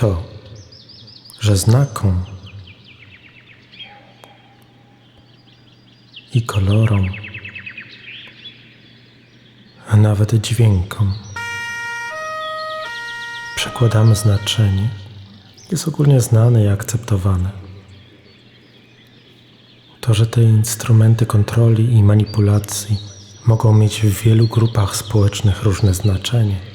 to, że znakom i kolorom, a nawet dźwiękom przekładamy znaczenie, jest ogólnie znane i akceptowane. To, że te instrumenty kontroli i manipulacji mogą mieć w wielu grupach społecznych różne znaczenie,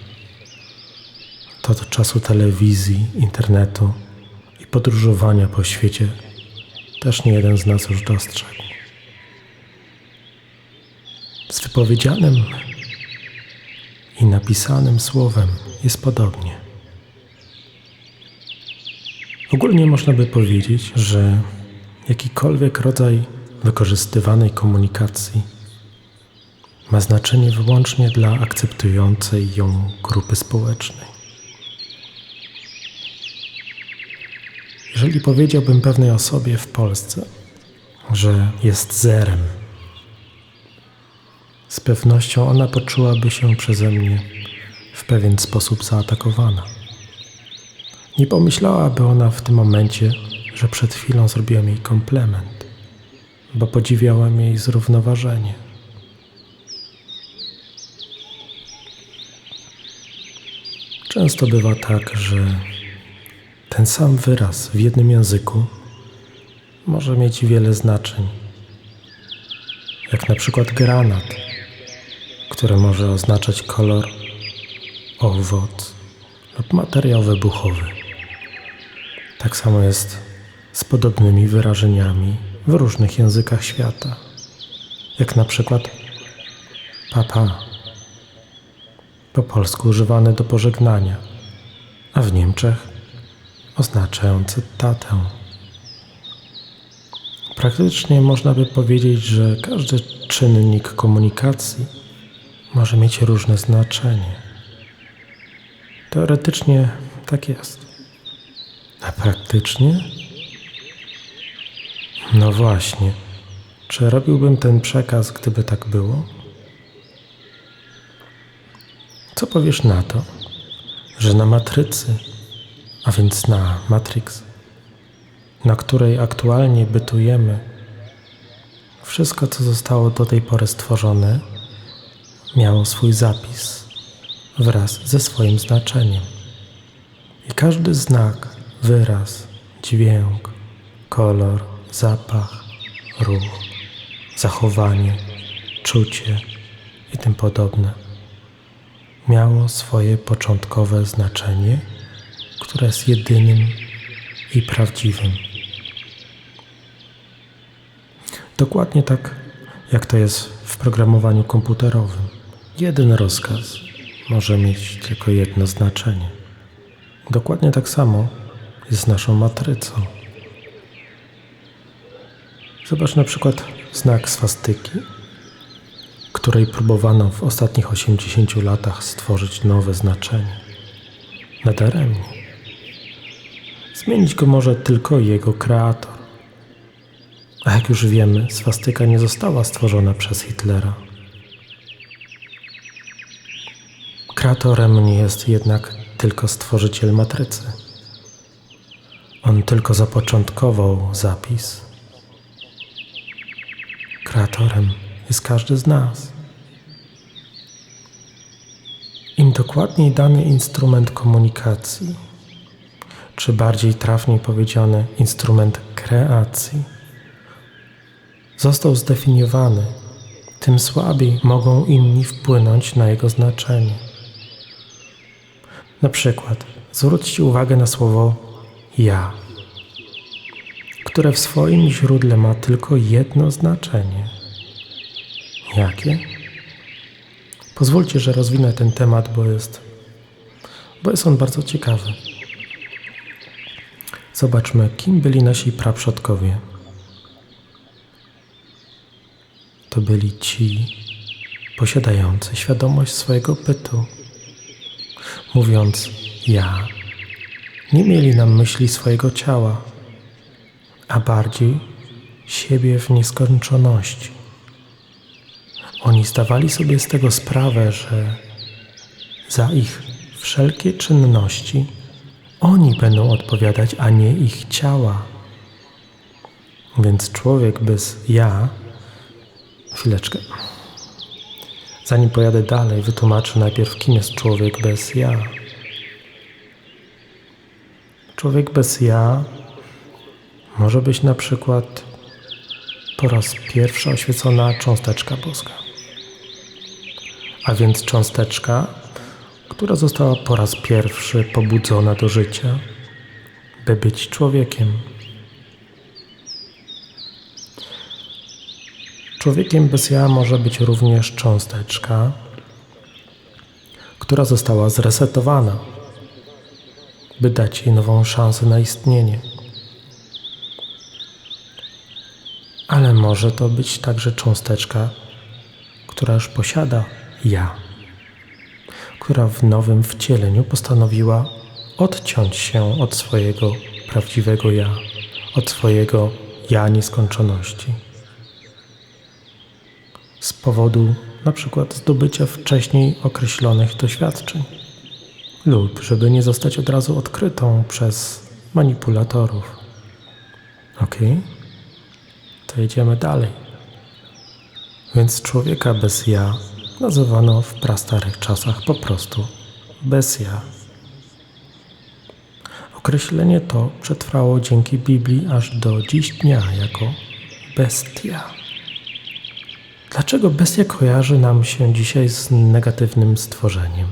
to do czasu telewizji, internetu i podróżowania po świecie też nie jeden z nas już dostrzegł. Z wypowiedzianym i napisanym słowem jest podobnie. Ogólnie można by powiedzieć, że jakikolwiek rodzaj wykorzystywanej komunikacji ma znaczenie wyłącznie dla akceptującej ją grupy społecznej. Jeżeli powiedziałbym pewnej osobie w Polsce, że jest zerem, z pewnością ona poczułaby się przeze mnie w pewien sposób zaatakowana. Nie pomyślałaby ona w tym momencie, że przed chwilą zrobiłem jej komplement, bo podziwiałem jej zrównoważenie. Często bywa tak, że ten sam wyraz w jednym języku może mieć wiele znaczeń, jak na przykład granat, który może oznaczać kolor, owoc lub materiał wybuchowy. Tak samo jest z podobnymi wyrażeniami w różnych językach świata, jak na przykład papa, po polsku używany do pożegnania, a w Niemczech oznaczający tatę. Praktycznie można by powiedzieć, że każdy czynnik komunikacji może mieć różne znaczenie. Teoretycznie tak jest. A praktycznie? No właśnie. Czy robiłbym ten przekaz, gdyby tak było? Co powiesz na to, że na matrycy, a więc na Matrix, na której aktualnie bytujemy, wszystko, co zostało do tej pory stworzone, miało swój zapis wraz ze swoim znaczeniem. I każdy znak, wyraz, dźwięk, kolor, zapach, ruch, zachowanie, czucie i tym podobne miało swoje początkowe znaczenie, które jest jedynym i prawdziwym. Dokładnie tak, jak to jest w programowaniu komputerowym. Jeden rozkaz może mieć tylko jedno znaczenie. Dokładnie tak samo jest z naszą matrycą. Zobacz na przykład znak swastyki, której próbowano w ostatnich 80 latach stworzyć nowe znaczenie. Nadaremnie. Zmienić go może tylko jego kreator. A jak już wiemy, swastyka nie została stworzona przez Hitlera. Kreatorem nie jest jednak tylko stworzyciel matrycy. On tylko zapoczątkował zapis. Kreatorem jest każdy z nas. Im dokładniej dany instrument komunikacji, czy bardziej trafniej powiedziane instrument kreacji, został zdefiniowany, tym słabiej mogą inni wpłynąć na jego znaczenie. Na przykład zwróćcie uwagę na słowo ja, które w swoim źródle ma tylko jedno znaczenie. Jakie? Pozwólcie, że rozwinę ten temat, bo jest, bo jest on bardzo ciekawy. Zobaczmy, kim byli nasi praprzodkowie. To byli ci posiadający świadomość swojego bytu mówiąc ja, nie mieli na myśli swojego ciała, a bardziej siebie w nieskończoności. Oni zdawali sobie z tego sprawę, że za ich wszelkie czynności Oni będą odpowiadać, a nie ich ciała. Więc człowiek bez ja. Chwileczkę. Zanim pojadę dalej, wytłumaczę najpierw, kim jest człowiek bez ja. Człowiek bez ja może być na przykład po raz pierwszy oświecona cząsteczka boska. A więc cząsteczka, która została po raz pierwszy pobudzona do życia, by być człowiekiem. Człowiekiem bez ja może być również cząsteczka, która została zresetowana, by dać jej nową szansę na istnienie. Ale może to być także cząsteczka, która już posiada ja, która w nowym wcieleniu postanowiła odciąć się od swojego prawdziwego ja, od swojego ja nieskończoności. Z powodu na przykład zdobycia wcześniej określonych doświadczeń lub żeby nie zostać od razu odkrytą przez manipulatorów. Ok? To jedziemy dalej. Więc człowieka bez ja nazywano w prastarych czasach po prostu bez ja. Określenie to przetrwało dzięki Biblii aż do dziś dnia jako bestia. Dlaczego bestia kojarzy nam się dzisiaj z negatywnym stworzeniem?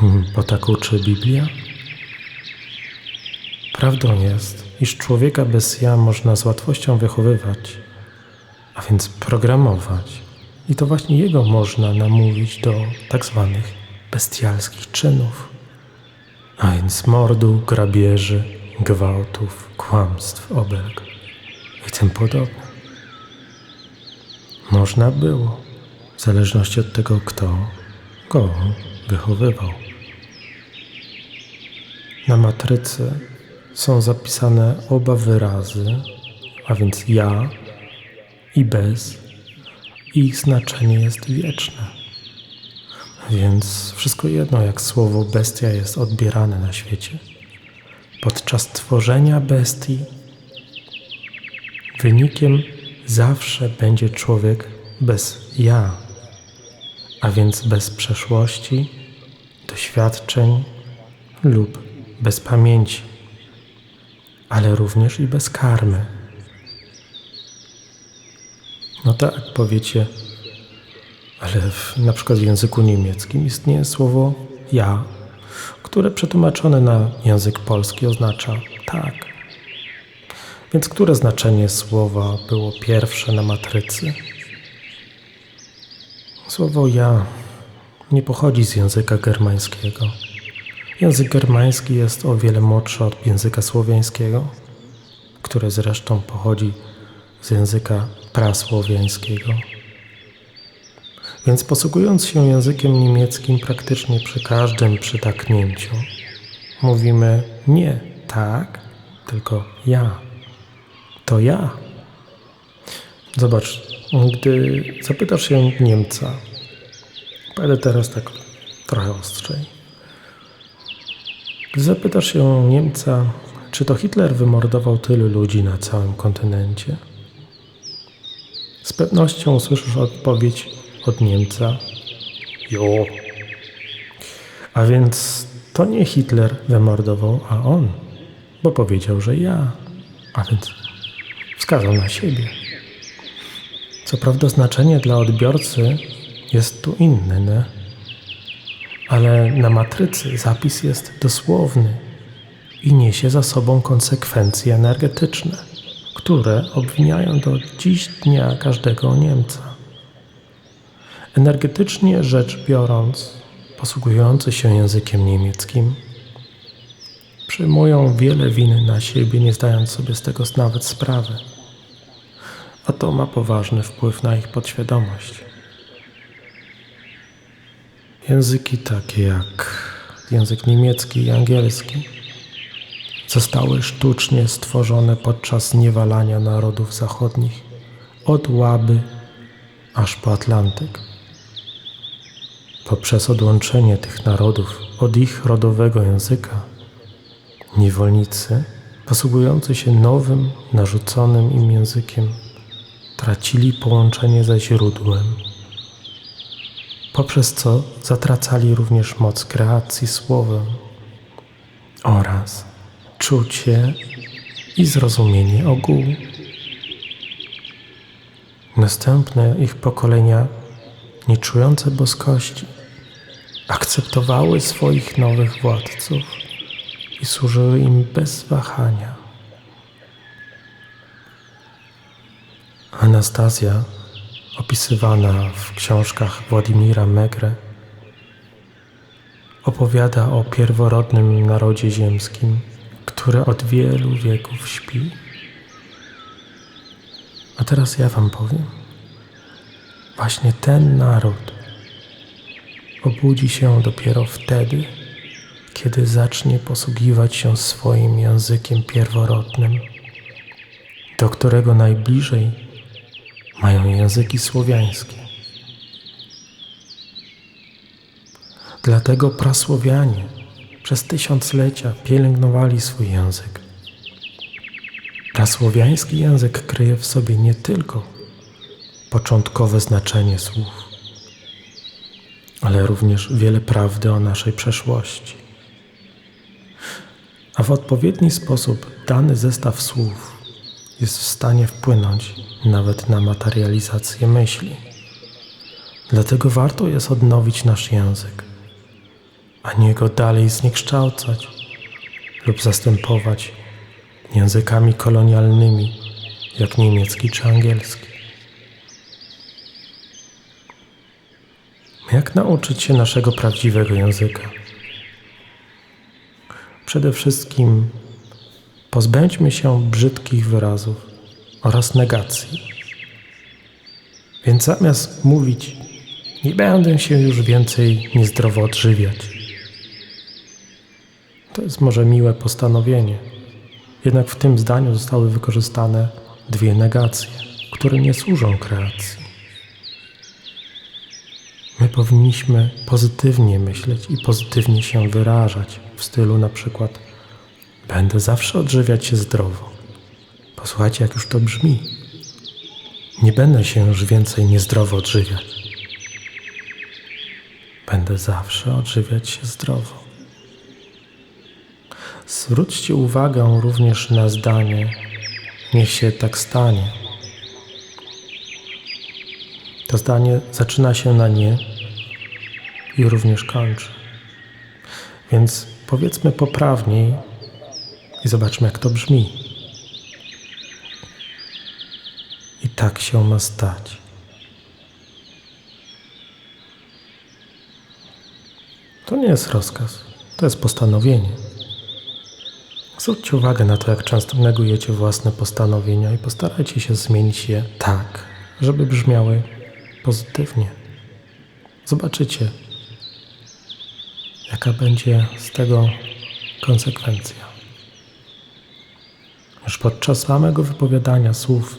Hmm, bo tak uczy Biblia? Prawdą jest, iż człowieka bez ja można z łatwością wychowywać, a więc programować. I to właśnie jego można namówić do tak zwanych bestialskich czynów, a więc mordu, grabieży, gwałtów, kłamstw, obelg i tym podobne. Można było, w zależności od tego, kto go wychowywał. Na matrycy są zapisane oba wyrazy, a więc ja i bez. Ich znaczenie jest wieczne. Więc wszystko jedno, jak słowo bestia jest odbierane na świecie. Podczas tworzenia bestii wynikiem zawsze będzie człowiek bez ja, a więc bez przeszłości, doświadczeń lub bez pamięci, ale również i bez karmy. No tak, powiecie, ale w, na przykład w języku niemieckim istnieje słowo ja, które przetłumaczone na język polski oznacza tak. Więc które znaczenie słowa było pierwsze na matrycy? Słowo ja nie pochodzi z języka germańskiego. Język germański jest o wiele młodszy od języka słowiańskiego, który zresztą pochodzi z języka prasłowiańskiego. Więc posługując się językiem niemieckim praktycznie przy każdym przytaknięciu, mówimy nie tak, tylko ja. To ja. Zobacz, gdy zapytasz się Niemca, będę teraz tak trochę ostrzej. Gdy zapytasz się Niemca, czy to Hitler wymordował tylu ludzi na całym kontynencie, z pewnością usłyszysz odpowiedź od Niemca: Jo. A więc to nie Hitler wymordował, a on, bo powiedział, że ja. A więc wskazał na siebie. Co prawda, znaczenie dla odbiorcy jest tu inne, ale na matrycy zapis jest dosłowny i niesie za sobą konsekwencje energetyczne, które obwiniają do dziś dnia każdego Niemca. Energetycznie rzecz biorąc, posługujący się językiem niemieckim, przyjmują wiele winy na siebie, nie zdając sobie z tego nawet sprawy. A to ma poważny wpływ na ich podświadomość. Języki takie jak język niemiecki i angielski zostały sztucznie stworzone podczas niewalania narodów zachodnich od Łaby aż po Atlantyk. Poprzez odłączenie tych narodów od ich rodowego języka Niewolnicy, posługujący się nowym, narzuconym im językiem, tracili połączenie ze źródłem, poprzez co zatracali również moc kreacji słowem oraz czucie i zrozumienie ogółu. Następne ich pokolenia, nie czujące boskości, akceptowały swoich nowych władców i służyły im bez wahania. Anastazja, opisywana w książkach Władimira Megre, opowiada o pierworodnym narodzie ziemskim, który od wielu wieków śpi. A teraz ja Wam powiem. Właśnie ten naród obudzi się dopiero wtedy, kiedy zacznie posługiwać się swoim językiem pierworodnym, do którego najbliżej mają języki słowiańskie. Dlatego prasłowianie przez tysiąclecia pielęgnowali swój język. Prasłowiański język kryje w sobie nie tylko początkowe znaczenie słów, ale również wiele prawdy o naszej przeszłości. A w odpowiedni sposób dany zestaw słów jest w stanie wpłynąć nawet na materializację myśli. Dlatego warto jest odnowić nasz język, a nie go dalej zniekształcać lub zastępować językami kolonialnymi, jak niemiecki czy angielski. Jak nauczyć się naszego prawdziwego języka? Przede wszystkim pozbędźmy się brzydkich wyrazów oraz negacji. Więc zamiast mówić, nie będę się już więcej niezdrowo odżywiać. To jest może miłe postanowienie. Jednak w tym zdaniu zostały wykorzystane dwie negacje, które nie służą kreacji. My powinniśmy pozytywnie myśleć i pozytywnie się wyrażać w stylu na przykład będę zawsze odżywiać się zdrowo. Posłuchajcie, jak już to brzmi. Nie będę się już więcej niezdrowo odżywiać. Będę zawsze odżywiać się zdrowo. Zwróćcie uwagę również na zdanie niech się tak stanie. To zdanie zaczyna się na nie i również kończy. Więc powiedzmy poprawniej i zobaczmy, jak to brzmi. I tak się ma stać. To nie jest rozkaz, to jest postanowienie. Zwróćcie uwagę na to, jak często negujecie własne postanowienia i postarajcie się zmienić je tak, żeby brzmiały pozytywnie. Zobaczycie, jaka będzie z tego konsekwencja. Już podczas samego wypowiadania słów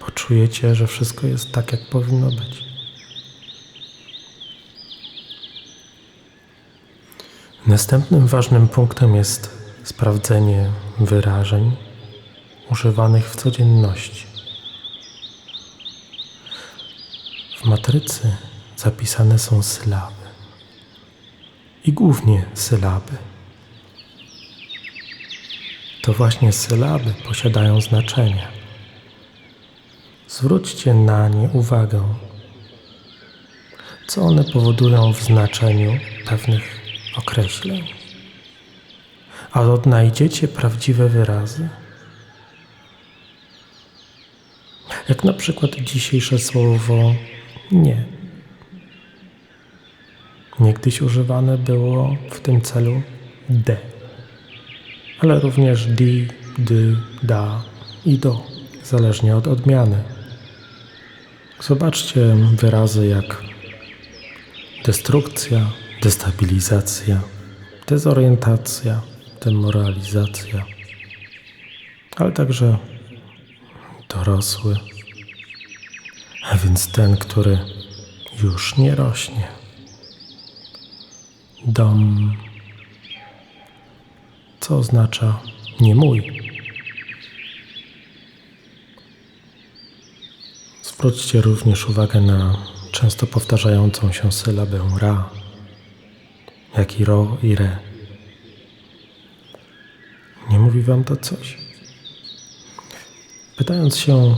poczujecie, że wszystko jest tak, jak powinno być. Następnym ważnym punktem jest sprawdzenie wyrażeń używanych w codzienności. W matrycy zapisane są sylaby i głównie sylaby. To właśnie sylaby posiadają znaczenie. Zwróćcie na nie uwagę, co one powodują w znaczeniu pewnych określeń, a odnajdziecie prawdziwe wyrazy. Jak na przykład dzisiejsze słowo nie. Niegdyś używane było w tym celu de, ale również di, dy, da i do, zależnie od odmiany. Zobaczcie wyrazy jak destrukcja, destabilizacja, dezorientacja, demoralizacja, ale także dorosły, a więc ten, który już nie rośnie. Dom, co oznacza nie mój. Zwróćcie również uwagę na często powtarzającą się sylabę ra, jak i ro i re. Nie mówi wam to coś? Pytając się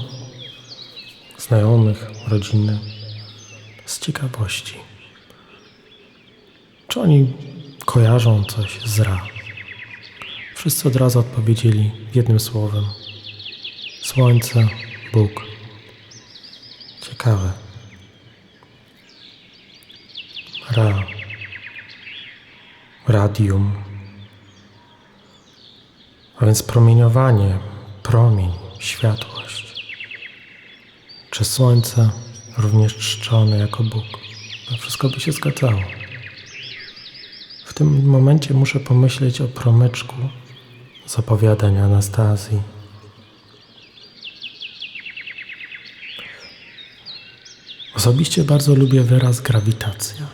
znajomych, rodziny, z ciekawości, czy oni kojarzą coś z ra? Wszyscy od razu odpowiedzieli jednym słowem: Słońce, Bóg. Ciekawe. Ra. Radium. A więc promieniowanie, promień, światłość. Czy słońce również czczone jako Bóg? To wszystko by się zgadzało. W tym momencie muszę pomyśleć o promyczku z opowiadań Anastazji. Osobiście bardzo lubię wyraz grawitacja,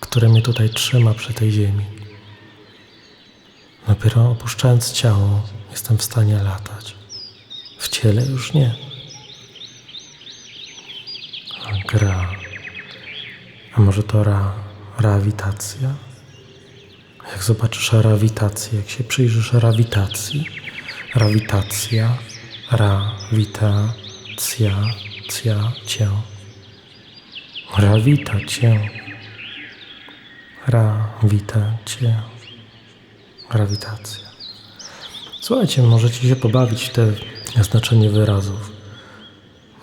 który mnie tutaj trzyma przy tej ziemi. Dopiero opuszczając ciało, jestem w stanie latać. W ciele już nie. Gra. A może to ra, rawitacja? Jak zobaczysz rawitację, jak się przyjrzysz rawitacji, rawitacja, rawitacja, cja, cię. Rawita cię. Rawita cię. Grawitacja. Słuchajcie, możecie się pobawić w te znaczenie wyrazów.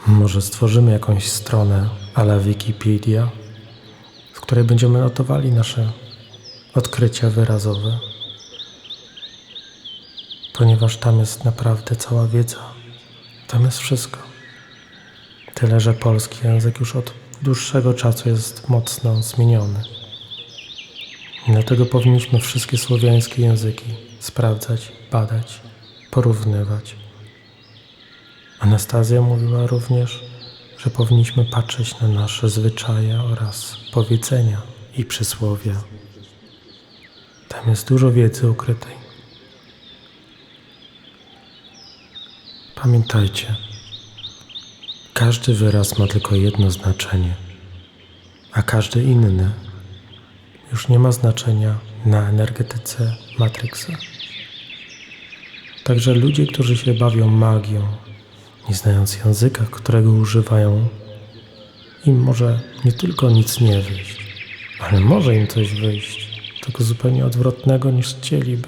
Może stworzymy jakąś stronę ala Wikipedia, w której będziemy notowali nasze odkrycia wyrazowe, ponieważ tam jest naprawdę cała wiedza. Tam jest wszystko. Tyle, że polski język już od dłuższego czasu jest mocno zmieniony. Dlatego powinniśmy wszystkie słowiańskie języki sprawdzać, badać, porównywać. Anastazja mówiła również, że powinniśmy patrzeć na nasze zwyczaje oraz powiedzenia i przysłowia. Tam jest dużo wiedzy ukrytej. Pamiętajcie, każdy wyraz ma tylko jedno znaczenie, a każdy inny już nie ma znaczenia na energetyce Matrixa. Także ludzie, którzy się bawią magią, nie znając języka, którego używają, im może nie tylko nic nie wyjść, ale może im coś wyjść, tylko zupełnie odwrotnego niż chcieliby.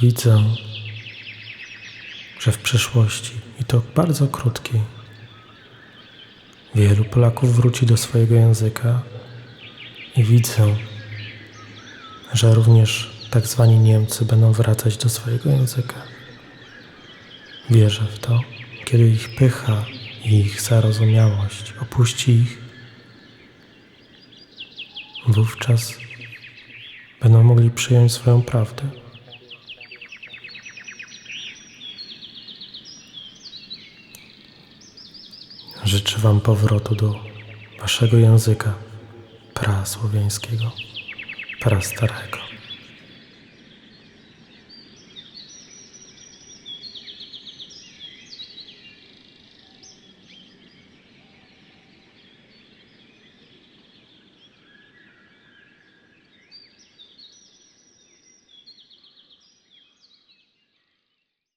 Widzę, że w przyszłości, i to bardzo krótkiej, wielu Polaków wróci do swojego języka i widzę, że również tak zwani Niemcy będą wracać do swojego języka. Wierzę w to, kiedy ich pycha i ich zarozumiałość opuści ich, wówczas będą mogli przyjąć swoją prawdę. Życzę Wam powrotu do Waszego języka prasłowiańskiego, prastarego.